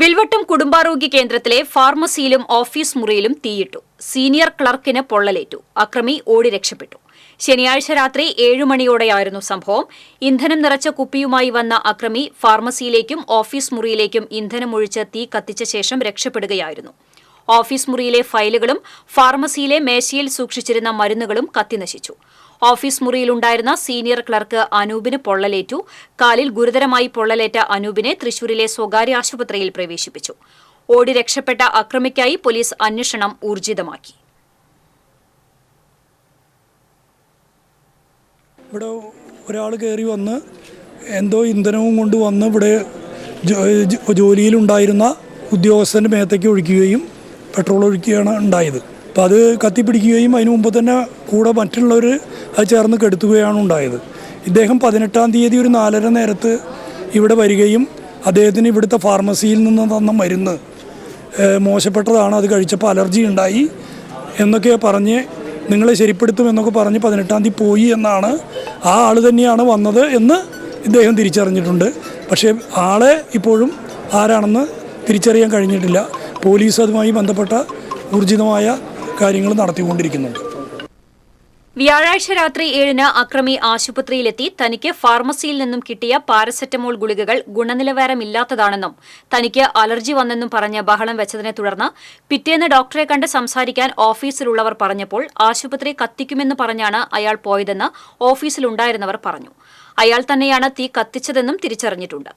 വിൽവട്ടം കുടുംബാരോഗ്യ കേന്ദ്രത്തിലെ ഫാർമസിയിലും office മുറിയിലും തീയിട്ടു. Senior ക്ലർക്കിന് പൊള്ളലേറ്റു. അക്രമി ഓടി രക്ഷപ്പെട്ടു. ശനിയാഴ്ച രാത്രി ഏഴു മണിയോടെയായിരുന്നു സംഭവം. ഇന്ധനം നിറച്ച കുപ്പിയുമായി വന്ന അക്രമി ഫാർമസിയിലേക്കും ഓഫീസ് മുറിയിലേക്കും ഇന്ധനമൊഴിച്ച് തീ കത്തിച്ച ശേഷം രക്ഷപ്പെടുകയായിരുന്നു. ഓഫീസ് മുറിയിലെ ഫയലുകളും ഫാർമസിയിലെ മേശയിൽ സൂക്ഷിച്ചിരുന്ന മരുന്നുകളും കത്തിനശിച്ചു. ഓഫീസ് മുറിയിലുണ്ടായിരുന്ന സീനിയർ ക്ലർക്ക് അനൂപിന് പൊള്ളലേറ്റു. കാലിൽ ഗുരുതരമായി പൊള്ളലേറ്റ അനൂപിനെ തൃശൂരിലെ സ്വകാര്യ ആശുപത്രിയിൽ പ്രവേശിപ്പിച്ചു. ഓടി രക്ഷപ്പെട്ട അക്രമിക്കായി പോലീസ് അന്വേഷണം ഊർജിതമാക്കി. ഇവിടെ ഒരാൾ കയറി വന്ന് എന്തോ ഇന്ധനവും കൊണ്ട് വന്ന് ഇവിടെ ജോലിയിലുണ്ടായിരുന്ന ഉദ്യോഗസ്ഥന്റെ മേത്തേക്ക് ഒഴിക്കുകയും പെട്രോൾ ഒഴിക്കുകയാണ് ഉണ്ടായത്. അപ്പോൾ അത് കത്തിപ്പിടിക്കുകയും അതിന് മുമ്പ് തന്നെ കൂടെ മറ്റുള്ളവർ അത് ചേർന്ന് കെടുത്തുകയാണ് ഉണ്ടായത്. ഇദ്ദേഹം പതിനെട്ടാം തീയതി ഒരു നാലര നേരത്ത് ഇവിടെ വരികയും അദ്ദേഹത്തിന് ഇവിടുത്തെ ഫാർമസിയിൽ നിന്ന് തന്ന മരുന്ന് മോശപ്പെട്ടതാണ് അത് കഴിച്ചപ്പോൾ അലർജി ഉണ്ടായി എന്നൊക്കെ പറഞ്ഞ് നിങ്ങളെ ശരിപ്പെടുത്തും എന്നൊക്കെ പറഞ്ഞ് പതിനെട്ടാം തീയതി പോയി എന്നാണ് ആ ആൾ തന്നെയാണ് വന്നത് എന്ന് ഇദ്ദേഹം തിരിച്ചറിഞ്ഞിട്ടുണ്ട്. പക്ഷേ ആളെ ഇപ്പോഴും ആരാണെന്ന് തിരിച്ചറിയാൻ കഴിഞ്ഞിട്ടില്ല. പോലീസ് അതുമായി ബന്ധപ്പെട്ട ഊർജിതമായ കാര്യങ്ങൾ നടത്തിക്കൊണ്ടിരിക്കുന്നുണ്ട് വ്യാഴാഴ്ച രാത്രി ഏഴിന് അക്രമി ആശുപത്രിയിലെത്തി. തനിക്ക് ഫാർമസിയിൽ നിന്നും കിട്ടിയ പാരസെറ്റമോൾ ഗുളികകൾ ഗുണനിലവാരമില്ലാത്തതാണെന്നും തനിക്ക് അലർജി വന്നെന്നും പറഞ്ഞ് ബഹളം വെച്ചതിനെ തുടർന്ന് പിറ്റേന്ന് ഡോക്ടറെ കണ്ട് സംസാരിക്കാൻ ഓഫീസിലുള്ളവർ പറഞ്ഞപ്പോൾ ആശുപത്രി കത്തിക്കുമെന്ന് പറഞ്ഞാണ് അയാൾ പോയതെന്ന് ഓഫീസിലുണ്ടായിരുന്നവർ പറഞ്ഞു. അയാൾ തന്നെയാണ് തീ കത്തിച്ചതെന്നും തിരിച്ചറിഞ്ഞിട്ടുണ്ട്.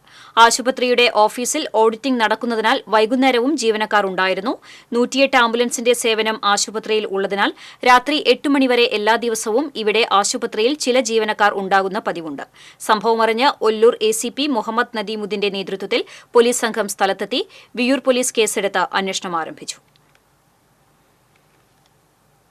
ആശുപത്രിയുടെ ഓഫീസിൽ ഓഡിറ്റിംഗ് നടക്കുന്നതിനാൽ വൈകുന്നേരവും ജീവനക്കാർ ഉണ്ടായിരുന്നു. നൂറ്റിയെട്ട് ആംബുലൻസിന്റെ സേവനം ആശുപത്രിയിൽ ഉള്ളതിനാൽ രാത്രി എട്ട് മണിവരെ എല്ലാ ദിവസവും ഇവിടെ ആശുപത്രിയിൽ ചില ജീവനക്കാർ ഉണ്ടാകുന്ന പതിവുണ്ട്. സംഭവമറിഞ്ഞ് Ollur A C P Muhammad നദീമുദ്ദിന്റെ നേതൃത്വത്തിൽ പോലീസ് സംഘം സ്ഥലത്തെത്തി. വിയൂർ പോലീസ് കേസെടുത്ത് അന്വേഷണം ആരംഭിച്ചു.